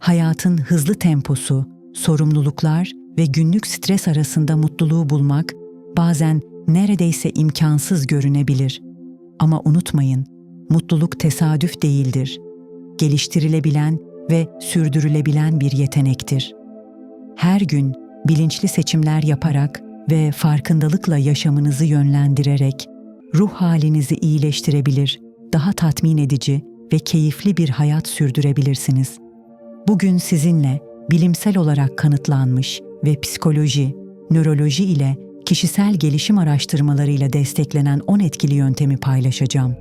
Hayatın hızlı temposu, sorumluluklar ve günlük stres arasında mutluluğu bulmak bazen neredeyse imkansız görünebilir. Ama unutmayın, mutluluk tesadüf değildir. Geliştirilebilen ve sürdürülebilen bir yetenektir. Her gün bilinçli seçimler yaparak ve farkındalıkla yaşamınızı yönlendirerek ruh halinizi iyileştirebilir, daha tatmin edici ve keyifli bir hayat sürdürebilirsiniz. Bugün sizinle bilimsel olarak kanıtlanmış ve psikoloji, nöroloji ile kişisel gelişim araştırmalarıyla desteklenen 10 etkili yöntemi paylaşacağım.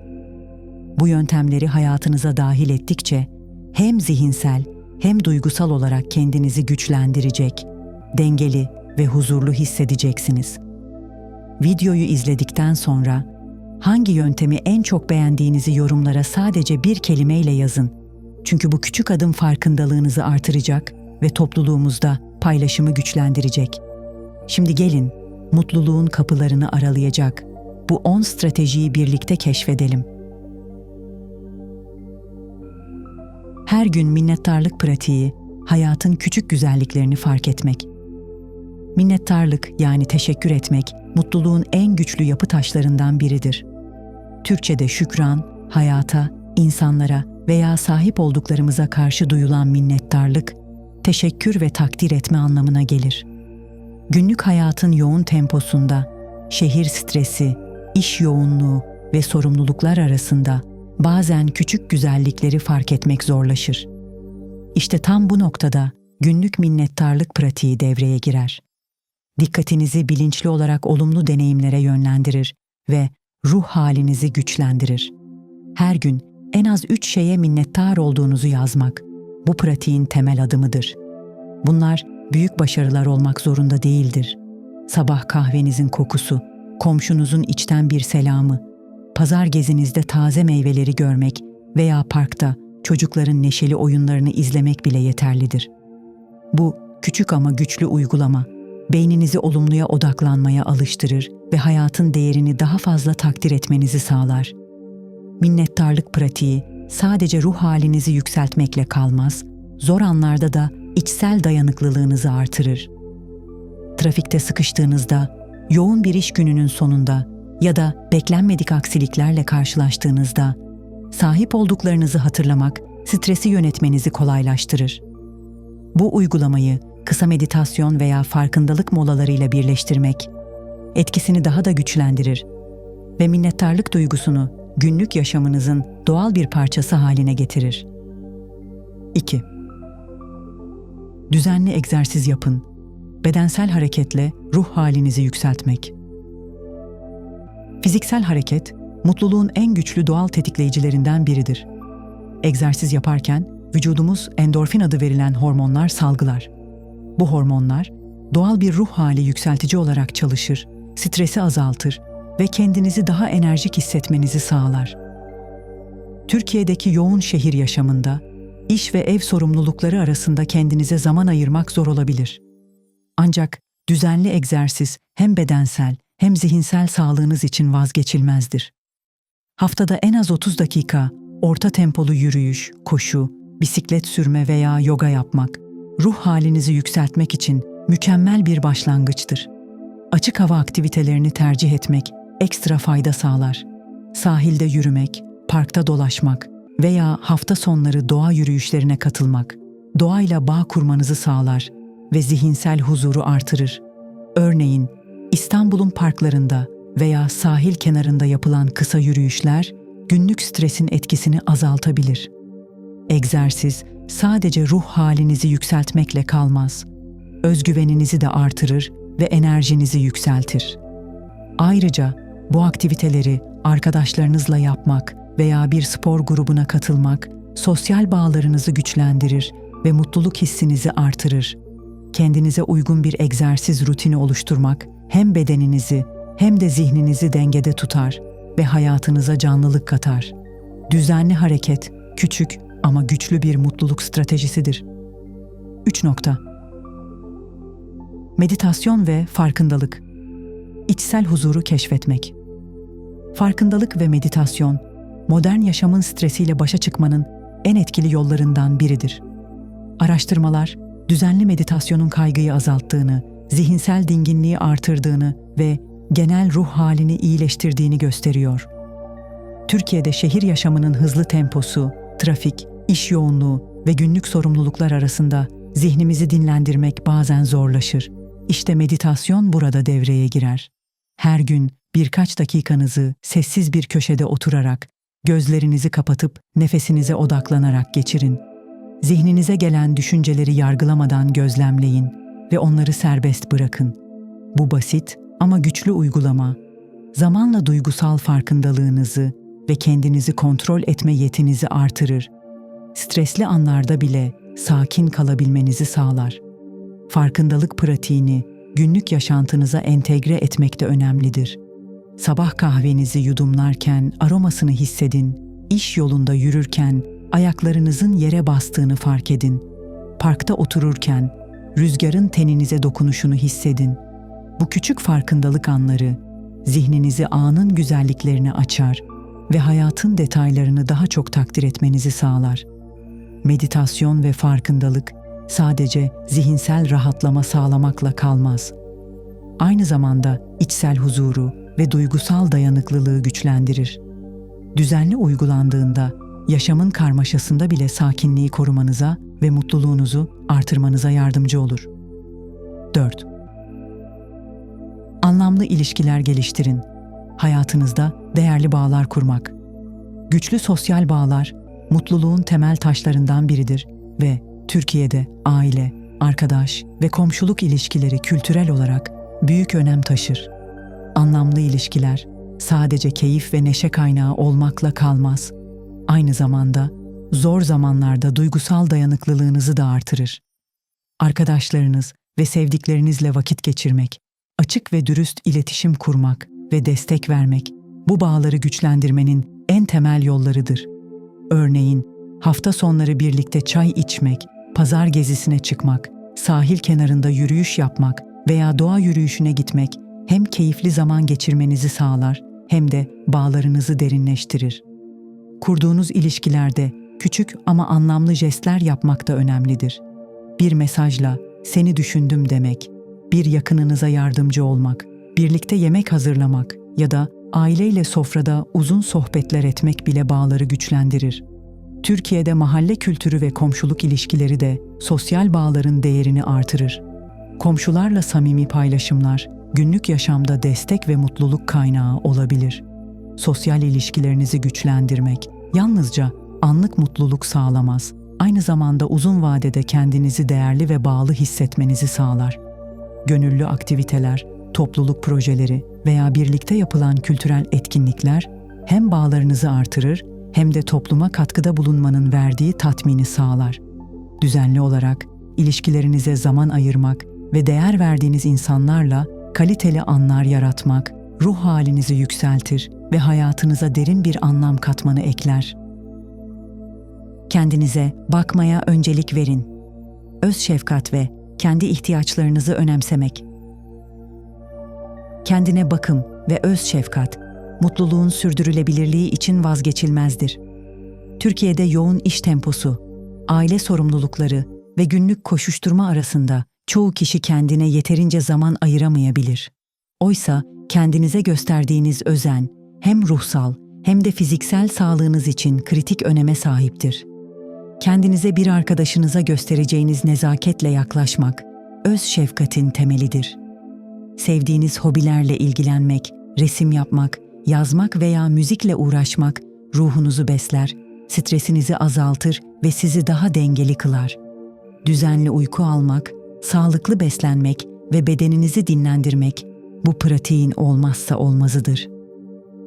Bu yöntemleri hayatınıza dahil ettikçe hem zihinsel hem duygusal olarak kendinizi güçlendirecek, dengeli ve huzurlu hissedeceksiniz. Videoyu izledikten sonra hangi yöntemi en çok beğendiğinizi yorumlara sadece bir kelimeyle yazın. Çünkü bu küçük adım farkındalığınızı artıracak ve topluluğumuzda paylaşımı güçlendirecek. Şimdi gelin, mutluluğun kapılarını aralayacak bu 10 stratejiyi birlikte keşfedelim. Her gün minnettarlık pratiği, hayatın küçük güzelliklerini fark etmek. Minnettarlık yani teşekkür etmek, mutluluğun en güçlü yapı taşlarından biridir. Türkçe'de şükran, hayata, insanlara veya sahip olduklarımıza karşı duyulan minnettarlık, teşekkür ve takdir etme anlamına gelir. Günlük hayatın yoğun temposunda, şehir stresi, iş yoğunluğu ve sorumluluklar arasında bazen küçük güzellikleri fark etmek zorlaşır. İşte tam bu noktada günlük minnettarlık pratiği devreye girer. Dikkatinizi bilinçli olarak olumlu deneyimlere yönlendirir ve ruh halinizi güçlendirir. Her gün en az üç şeye minnettar olduğunuzu yazmak bu pratiğin temel adımıdır. Bunlar büyük başarılar olmak zorunda değildir. Sabah kahvenizin kokusu, komşunuzun içten bir selamı, pazar gezinizde taze meyveleri görmek veya parkta çocukların neşeli oyunlarını izlemek bile yeterlidir. Bu küçük ama güçlü uygulama beyninizi olumluya odaklanmaya alıştırır ve hayatın değerini daha fazla takdir etmenizi sağlar. Minnettarlık pratiği sadece ruh halinizi yükseltmekle kalmaz, zor anlarda da içsel dayanıklılığınızı artırır. Trafikte sıkıştığınızda, yoğun bir iş gününün sonunda ya da beklenmedik aksiliklerle karşılaştığınızda sahip olduklarınızı hatırlamak stresi yönetmenizi kolaylaştırır. Bu uygulamayı kısa meditasyon veya farkındalık molalarıyla birleştirmek etkisini daha da güçlendirir ve minnettarlık duygusunu günlük yaşamınızın doğal bir parçası haline getirir. 2. Düzenli egzersiz yapın. Bedensel hareketle ruh halinizi yükseltmek. Fiziksel hareket, mutluluğun en güçlü doğal tetikleyicilerinden biridir. Egzersiz yaparken vücudumuz endorfin adı verilen hormonlar salgılar. Bu hormonlar doğal bir ruh hali yükseltici olarak çalışır, stresi azaltır ve kendinizi daha enerjik hissetmenizi sağlar. Türkiye'deki yoğun şehir yaşamında iş ve ev sorumlulukları arasında kendinize zaman ayırmak zor olabilir. Ancak düzenli egzersiz hem bedensel hem zihinsel sağlığınız için vazgeçilmezdir. Haftada en az 30 dakika orta tempolu yürüyüş, koşu, bisiklet sürme veya yoga yapmak, ruh halinizi yükseltmek için mükemmel bir başlangıçtır. Açık hava aktivitelerini tercih etmek ekstra fayda sağlar. Sahilde yürümek, parkta dolaşmak veya hafta sonları doğa yürüyüşlerine katılmak, doğayla bağ kurmanızı sağlar ve zihinsel huzuru artırır. Örneğin İstanbul'un parklarında veya sahil kenarında yapılan kısa yürüyüşler günlük stresin etkisini azaltabilir. Egzersiz sadece ruh halinizi yükseltmekle kalmaz. Özgüveninizi de artırır ve enerjinizi yükseltir. Ayrıca bu aktiviteleri arkadaşlarınızla yapmak veya bir spor grubuna katılmak sosyal bağlarınızı güçlendirir ve mutluluk hissinizi artırır. Kendinize uygun bir egzersiz rutini oluşturmak hem bedeninizi hem de zihninizi dengede tutar ve hayatınıza canlılık katar. Düzenli hareket küçük ama güçlü bir mutluluk stratejisidir. 3 nokta. Meditasyon ve farkındalık. İçsel huzuru keşfetmek. Farkındalık ve meditasyon, modern yaşamın stresiyle başa çıkmanın en etkili yollarından biridir. Araştırmalar, düzenli meditasyonun kaygıyı azalttığını, zihinsel dinginliği artırdığını ve genel ruh halini iyileştirdiğini gösteriyor. Türkiye'de şehir yaşamının hızlı temposu, trafik, iş yoğunluğu ve günlük sorumluluklar arasında zihnimizi dinlendirmek bazen zorlaşır. İşte meditasyon burada devreye girer. Her gün birkaç dakikanızı sessiz bir köşede oturarak, gözlerinizi kapatıp nefesinize odaklanarak geçirin. Zihninize gelen düşünceleri yargılamadan gözlemleyin ve onları serbest bırakın. Bu basit ama güçlü uygulama, zamanla duygusal farkındalığınızı ve kendinizi kontrol etme yetinizi artırır. Stresli anlarda bile sakin kalabilmenizi sağlar. Farkındalık pratiğini günlük yaşantınıza entegre etmek de önemlidir. Sabah kahvenizi yudumlarken aromasını hissedin, iş yolunda yürürken ayaklarınızın yere bastığını fark edin. Parkta otururken rüzgarın teninize dokunuşunu hissedin. Bu küçük farkındalık anları zihninizi anın güzelliklerine açar ve hayatın detaylarını daha çok takdir etmenizi sağlar. Meditasyon ve farkındalık sadece zihinsel rahatlama sağlamakla kalmaz. Aynı zamanda içsel huzuru ve duygusal dayanıklılığı güçlendirir. Düzenli uygulandığında yaşamın karmaşasında bile sakinliği korumanıza ve mutluluğunuzu artırmanıza yardımcı olur. 4. Anlamlı ilişkiler geliştirin. Hayatınızda değerli bağlar kurmak. Güçlü sosyal bağlar mutluluğun temel taşlarından biridir ve Türkiye'de aile, arkadaş ve komşuluk ilişkileri kültürel olarak büyük önem taşır. Anlamlı ilişkiler sadece keyif ve neşe kaynağı olmakla kalmaz. Aynı zamanda zor zamanlarda duygusal dayanıklılığınızı da artırır. Arkadaşlarınız ve sevdiklerinizle vakit geçirmek, açık ve dürüst iletişim kurmak ve destek vermek bu bağları güçlendirmenin en temel yollarıdır. Örneğin hafta sonları birlikte çay içmek, pazar gezisine çıkmak, sahil kenarında yürüyüş yapmak veya doğa yürüyüşüne gitmek hem keyifli zaman geçirmenizi sağlar hem de bağlarınızı derinleştirir. Kurduğunuz ilişkilerde küçük ama anlamlı jestler yapmak da önemlidir. Bir mesajla seni düşündüm demek, bir yakınınıza yardımcı olmak, birlikte yemek hazırlamak ya da aileyle sofrada uzun sohbetler etmek bile bağları güçlendirir. Türkiye'de mahalle kültürü ve komşuluk ilişkileri de sosyal bağların değerini artırır. Komşularla samimi paylaşımlar günlük yaşamda destek ve mutluluk kaynağı olabilir. Sosyal ilişkilerinizi güçlendirmek yalnızca anlık mutluluk sağlamaz, aynı zamanda uzun vadede kendinizi değerli ve bağlı hissetmenizi sağlar. Gönüllü aktiviteler, topluluk projeleri veya birlikte yapılan kültürel etkinlikler hem bağlarınızı artırır hem de topluma katkıda bulunmanın verdiği tatmini sağlar. Düzenli olarak ilişkilerinize zaman ayırmak ve değer verdiğiniz insanlarla kaliteli anlar yaratmak ruh halinizi yükseltir ve hayatınıza derin bir anlam katmanı ekler. Kendinize bakmaya öncelik verin. Öz şefkat ve kendi ihtiyaçlarınızı önemsemek. Kendine bakım ve öz şefkat mutluluğun sürdürülebilirliği için vazgeçilmezdir. Türkiye'de yoğun iş temposu, aile sorumlulukları ve günlük koşuşturma arasında çoğu kişi kendine yeterince zaman ayıramayabilir. Oysa kendinize gösterdiğiniz özen hem ruhsal hem de fiziksel sağlığınız için kritik öneme sahiptir. Kendinize bir arkadaşınıza göstereceğiniz nezaketle yaklaşmak öz şefkatin temelidir. Sevdiğiniz hobilerle ilgilenmek, resim yapmak, yazmak veya müzikle uğraşmak ruhunuzu besler, stresinizi azaltır ve sizi daha dengeli kılar. Düzenli uyku almak, sağlıklı beslenmek ve bedeninizi dinlendirmek bu pratiğin olmazsa olmazıdır.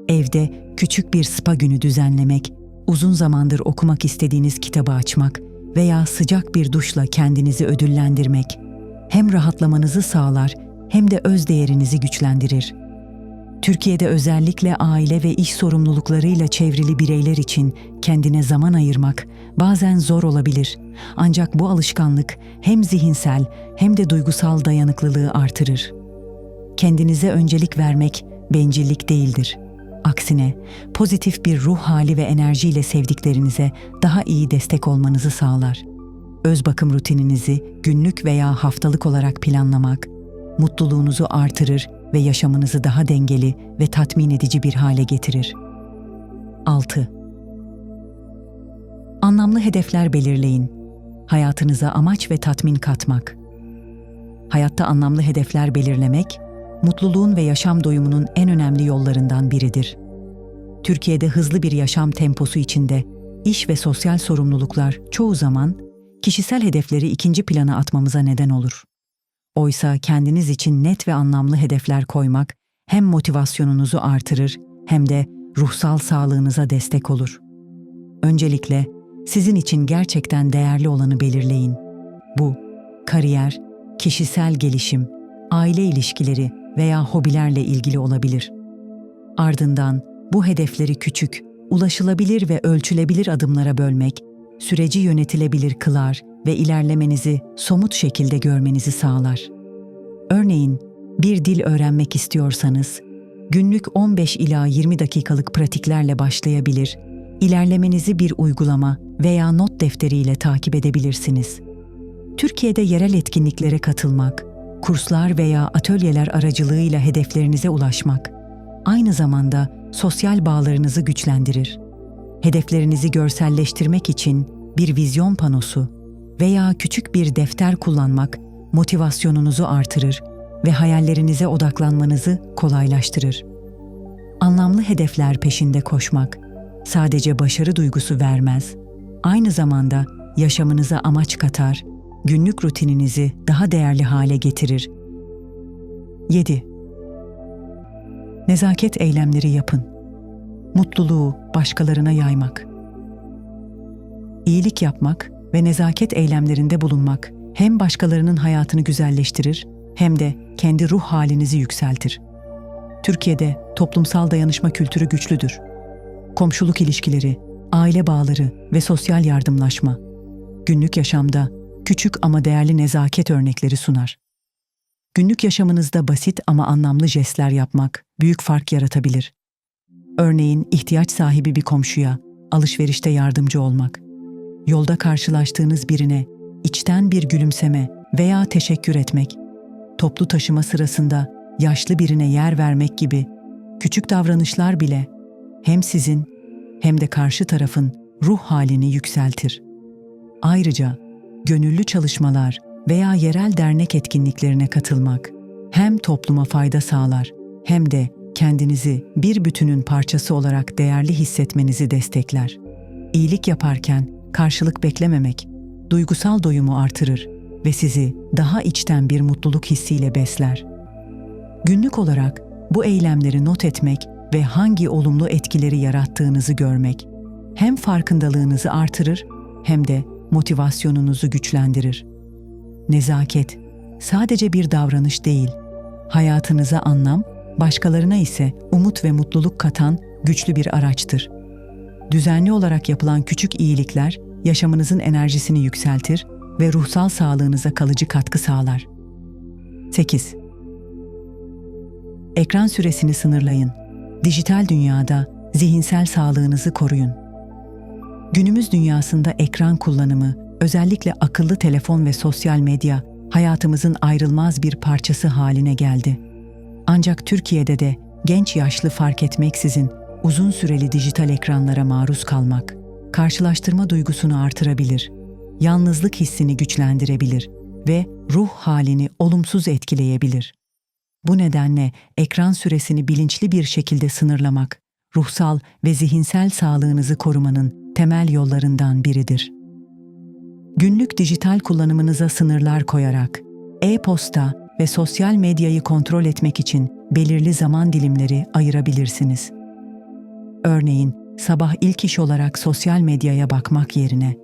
Evde küçük bir spa günü düzenlemek, uzun zamandır okumak istediğiniz kitabı açmak veya sıcak bir duşla kendinizi ödüllendirmek hem rahatlamanızı sağlar hem de öz değerinizi güçlendirir. Türkiye'de özellikle aile ve iş sorumluluklarıyla çevrili bireyler için kendine zaman ayırmak bazen zor olabilir. Ancak bu alışkanlık hem zihinsel hem de duygusal dayanıklılığı artırır. Kendinize öncelik vermek bencillik değildir. Aksine pozitif bir ruh hali ve enerjiyle sevdiklerinize daha iyi destek olmanızı sağlar. öz bakım rutininizi günlük veya haftalık olarak planlamak, mutluluğunuzu artırır ve yaşamınızı daha dengeli ve tatmin edici bir hale getirir. 6. Anlamlı hedefler belirleyin. Hayatınıza amaç ve tatmin katmak. Hayatta anlamlı hedefler belirlemek, mutluluğun ve yaşam doyumunun en önemli yollarından biridir. Türkiye'de hızlı bir yaşam temposu içinde iş ve sosyal sorumluluklar çoğu zaman kişisel hedefleri ikinci plana atmamıza neden olur. Oysa kendiniz için net ve anlamlı hedefler koymak hem motivasyonunuzu artırır hem de ruhsal sağlığınıza destek olur. Öncelikle sizin için gerçekten değerli olanı belirleyin. Bu kariyer, kişisel gelişim, aile ilişkileri veya hobilerle ilgili olabilir. Ardından bu hedefleri küçük, ulaşılabilir ve ölçülebilir adımlara bölmek, süreci yönetilebilir kılar ve ilerlemenizi somut şekilde görmenizi sağlar. Örneğin, bir dil öğrenmek istiyorsanız, günlük 15 ila 20 dakikalık pratiklerle başlayabilir, ilerlemenizi bir uygulama veya not defteriyle takip edebilirsiniz. Türkiye'de yerel etkinliklere katılmak, kurslar veya atölyeler aracılığıyla hedeflerinize ulaşmak, aynı zamanda sosyal bağlarınızı güçlendirir. Hedeflerinizi görselleştirmek için bir vizyon panosu veya küçük bir defter kullanmak motivasyonunuzu artırır ve hayallerinize odaklanmanızı kolaylaştırır. Anlamlı hedefler peşinde koşmak sadece başarı duygusu vermez, aynı zamanda yaşamınıza amaç katar, günlük rutininizi daha değerli hale getirir. 7. Nezaket eylemleri yapın. Mutluluğu başkalarına yaymak. İyilik yapmak ve nezaket eylemlerinde bulunmak hem başkalarının hayatını güzelleştirir hem de kendi ruh halinizi yükseltir. Türkiye'de toplumsal dayanışma kültürü güçlüdür. Komşuluk ilişkileri, aile bağları ve sosyal yardımlaşma günlük yaşamda küçük ama değerli nezaket örnekleri sunar. Günlük yaşamınızda basit ama anlamlı jestler yapmak büyük fark yaratabilir. Örneğin ihtiyaç sahibi bir komşuya alışverişte yardımcı olmak, yolda karşılaştığınız birine içten bir gülümseme veya teşekkür etmek, toplu taşıma sırasında yaşlı birine yer vermek gibi küçük davranışlar bile hem sizin hem de karşı tarafın ruh halini yükseltir. Ayrıca gönüllü çalışmalar veya yerel dernek etkinliklerine katılmak hem topluma fayda sağlar hem de kendinizi bir bütünün parçası olarak değerli hissetmenizi destekler. İyilik yaparken karşılık beklememek duygusal doyumu artırır ve sizi daha içten bir mutluluk hissiyle besler. Günlük olarak bu eylemleri not etmek ve hangi olumlu etkileri yarattığınızı görmek hem farkındalığınızı artırır hem de motivasyonunuzu güçlendirir. Nezaket sadece bir davranış değil, hayatınıza anlam, başkalarına ise umut ve mutluluk katan güçlü bir araçtır. Düzenli olarak yapılan küçük iyilikler yaşamınızın enerjisini yükseltir ve ruhsal sağlığınıza kalıcı katkı sağlar. 8. Ekran süresini sınırlayın. Dijital dünyada zihinsel sağlığınızı koruyun. Günümüz dünyasında ekran kullanımı, özellikle akıllı telefon ve sosyal medya hayatımızın ayrılmaz bir parçası haline geldi. Ancak Türkiye'de de genç yaşlı fark etmeksizin uzun süreli dijital ekranlara maruz kalmak karşılaştırma duygusunu artırabilir, yalnızlık hissini güçlendirebilir ve ruh halini olumsuz etkileyebilir. Bu nedenle ekran süresini bilinçli bir şekilde sınırlamak, ruhsal ve zihinsel sağlığınızı korumanın temel yollarından biridir. Günlük dijital kullanımınıza sınırlar koyarak, e-posta ve sosyal medyayı kontrol etmek için belirli zaman dilimleri ayırabilirsiniz. Örneğin, sabah ilk iş olarak sosyal medyaya bakmak yerine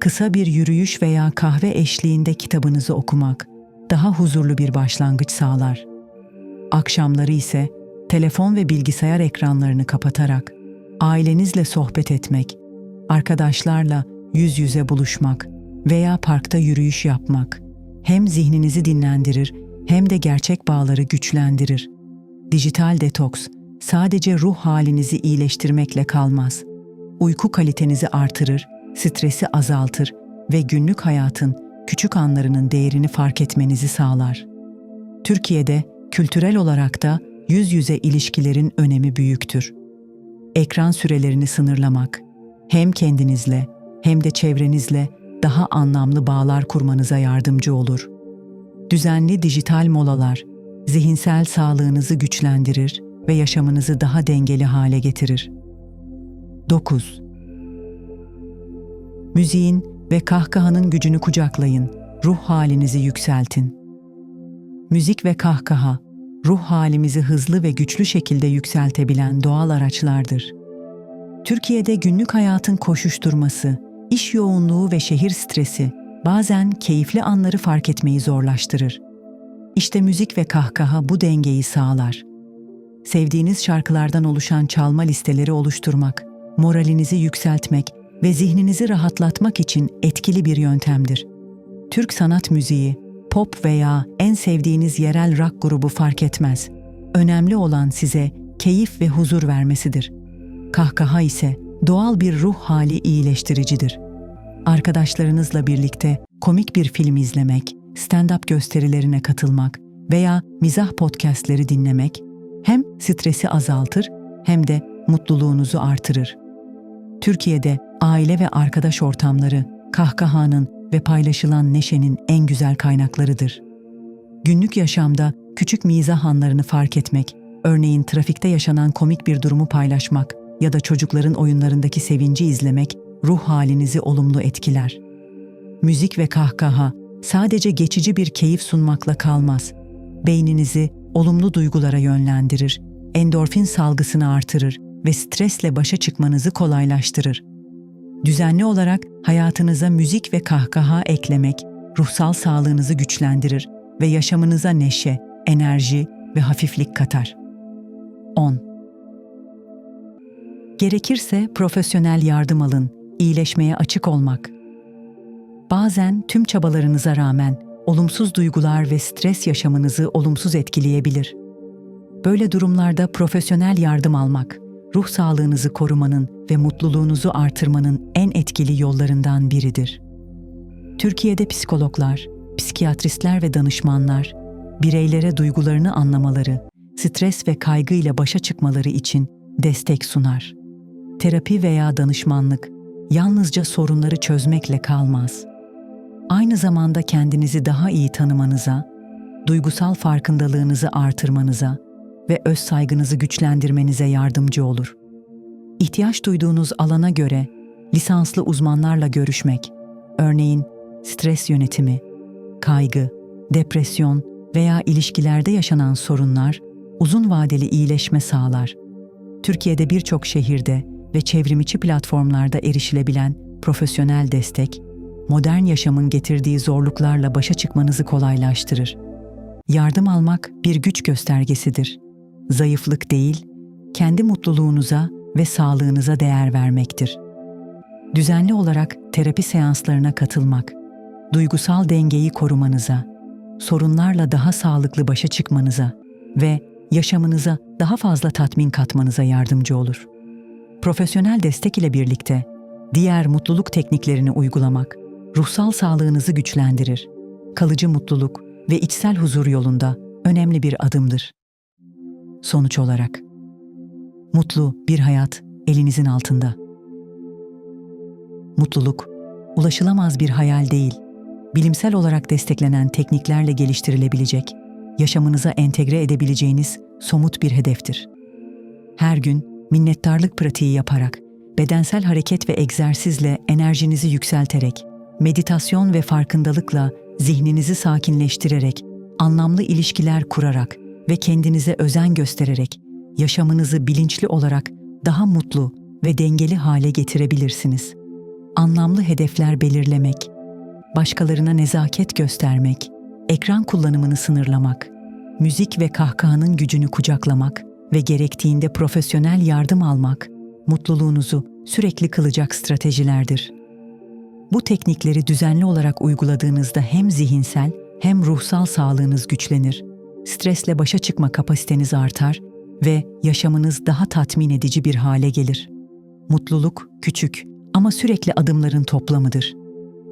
kısa bir yürüyüş veya kahve eşliğinde kitabınızı okumak daha huzurlu bir başlangıç sağlar. Akşamları ise telefon ve bilgisayar ekranlarını kapatarak ailenizle sohbet etmek, arkadaşlarla yüz yüze buluşmak veya parkta yürüyüş yapmak hem zihninizi dinlendirir hem de gerçek bağları güçlendirir. Dijital detoks sadece ruh halinizi iyileştirmekle kalmaz. Uyku kalitenizi artırır, stresi azaltır ve günlük hayatın küçük anlarının değerini fark etmenizi sağlar. Türkiye'de kültürel olarak da yüz yüze ilişkilerin önemi büyüktür. Ekran sürelerini sınırlamak hem kendinizle hem de çevrenizle daha anlamlı bağlar kurmanıza yardımcı olur. Düzenli dijital molalar zihinsel sağlığınızı güçlendirir ve yaşamınızı daha dengeli hale getirir. 9. Müziğin ve kahkahanın gücünü kucaklayın, ruh halinizi yükseltin. Müzik ve kahkaha, ruh halimizi hızlı ve güçlü şekilde yükseltebilen doğal araçlardır. Türkiye'de günlük hayatın koşuşturması, iş yoğunluğu ve şehir stresi bazen keyifli anları fark etmeyi zorlaştırır. İşte müzik ve kahkaha bu dengeyi sağlar. Sevdiğiniz şarkılardan oluşan çalma listeleri oluşturmak, moralinizi yükseltmek ve zihninizi rahatlatmak için etkili bir yöntemdir. Türk sanat müziği, pop veya en sevdiğiniz yerel rock grubu fark etmez. Önemli olan size keyif ve huzur vermesidir. Kahkaha ise doğal bir ruh hali iyileştiricidir. Arkadaşlarınızla birlikte komik bir film izlemek, stand-up gösterilerine katılmak veya mizah podcastleri dinlemek hem stresi azaltır hem de mutluluğunuzu artırır. Türkiye'de aile ve arkadaş ortamları kahkahanın ve paylaşılan neşenin en güzel kaynaklarıdır. Günlük yaşamda küçük mizah anlarını fark etmek, örneğin trafikte yaşanan komik bir durumu paylaşmak ya da çocukların oyunlarındaki sevinci izlemek ruh halinizi olumlu etkiler. Müzik ve kahkaha sadece geçici bir keyif sunmakla kalmaz. Beyninizi olumlu duygulara yönlendirir, endorfin salgısını artırır ve stresle başa çıkmanızı kolaylaştırır. Düzenli olarak hayatınıza müzik ve kahkaha eklemek ruhsal sağlığınızı güçlendirir ve yaşamınıza neşe, enerji ve hafiflik katar. 10. Gerekirse profesyonel yardım alın, iyileşmeye açık olmak. Bazen tüm çabalarınıza rağmen olumsuz duygular ve stres yaşamınızı olumsuz etkileyebilir. Böyle durumlarda profesyonel yardım almak, ruh sağlığınızı korumanın ve mutluluğunuzu artırmanın en etkili yollarından biridir. Türkiye'de psikologlar, psikiyatristler ve danışmanlar bireylere duygularını anlamaları, stres ve kaygı ile başa çıkmaları için destek sunar. Terapi veya danışmanlık yalnızca sorunları çözmekle kalmaz. Aynı zamanda kendinizi daha iyi tanımanıza, duygusal farkındalığınızı artırmanıza ve öz saygınızı güçlendirmenize yardımcı olur. İhtiyaç duyduğunuz alana göre lisanslı uzmanlarla görüşmek, örneğin stres yönetimi, kaygı, depresyon veya ilişkilerde yaşanan sorunlar uzun vadeli iyileşme sağlar. Türkiye'de birçok şehirde ve çevrimiçi platformlarda erişilebilen profesyonel destek, modern yaşamın getirdiği zorluklarla başa çıkmanızı kolaylaştırır. Yardım almak bir güç göstergesidir. Zayıflık değil, kendi mutluluğunuza ve sağlığınıza değer vermektir. Düzenli olarak terapi seanslarına katılmak, duygusal dengeyi korumanıza, sorunlarla daha sağlıklı başa çıkmanıza ve yaşamınıza daha fazla tatmin katmanıza yardımcı olur. Profesyonel destek ile birlikte diğer mutluluk tekniklerini uygulamak ruhsal sağlığınızı güçlendirir. Kalıcı mutluluk ve içsel huzur yolunda önemli bir adımdır. Sonuç olarak mutlu bir hayat elinizin altında. Mutluluk ulaşılamaz bir hayal değil, bilimsel olarak desteklenen tekniklerle geliştirilebilecek, yaşamınıza entegre edebileceğiniz somut bir hedeftir. Her gün minnettarlık pratiği yaparak, bedensel hareket ve egzersizle enerjinizi yükselterek, meditasyon ve farkındalıkla zihninizi sakinleştirerek, anlamlı ilişkiler kurarak ve kendinize özen göstererek yaşamınızı bilinçli olarak daha mutlu ve dengeli hale getirebilirsiniz. Anlamlı hedefler belirlemek, başkalarına nezaket göstermek, ekran kullanımını sınırlamak, müzik ve kahkahanın gücünü kucaklamak ve gerektiğinde profesyonel yardım almak, mutluluğunuzu sürekli kılacak stratejilerdir. Bu teknikleri düzenli olarak uyguladığınızda hem zihinsel hem ruhsal sağlığınız güçlenir, stresle başa çıkma kapasiteniz artar ve yaşamınız daha tatmin edici bir hale gelir. Mutluluk küçük ama sürekli adımların toplamıdır.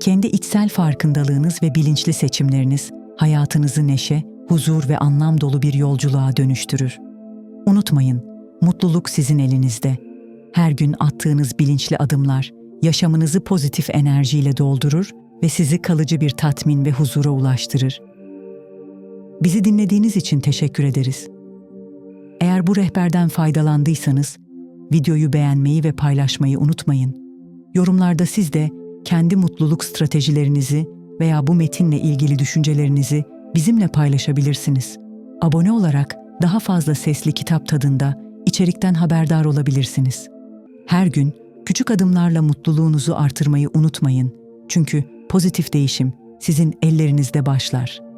Kendi içsel farkındalığınız ve bilinçli seçimleriniz hayatınızı neşe, huzur ve anlam dolu bir yolculuğa dönüştürür. Unutmayın, mutluluk sizin elinizde. Her gün attığınız bilinçli adımlar yaşamınızı pozitif enerjiyle doldurur ve sizi kalıcı bir tatmin ve huzura ulaştırır. Bizi dinlediğiniz için teşekkür ederiz. Eğer bu rehberden faydalandıysanız, videoyu beğenmeyi ve paylaşmayı unutmayın. Yorumlarda siz de kendi mutluluk stratejilerinizi veya bu metinle ilgili düşüncelerinizi bizimle paylaşabilirsiniz. Abone olarak daha fazla sesli kitap tadında içerikten haberdar olabilirsiniz. Her gün küçük adımlarla mutluluğunuzu artırmayı unutmayın. Çünkü pozitif değişim sizin ellerinizde başlar.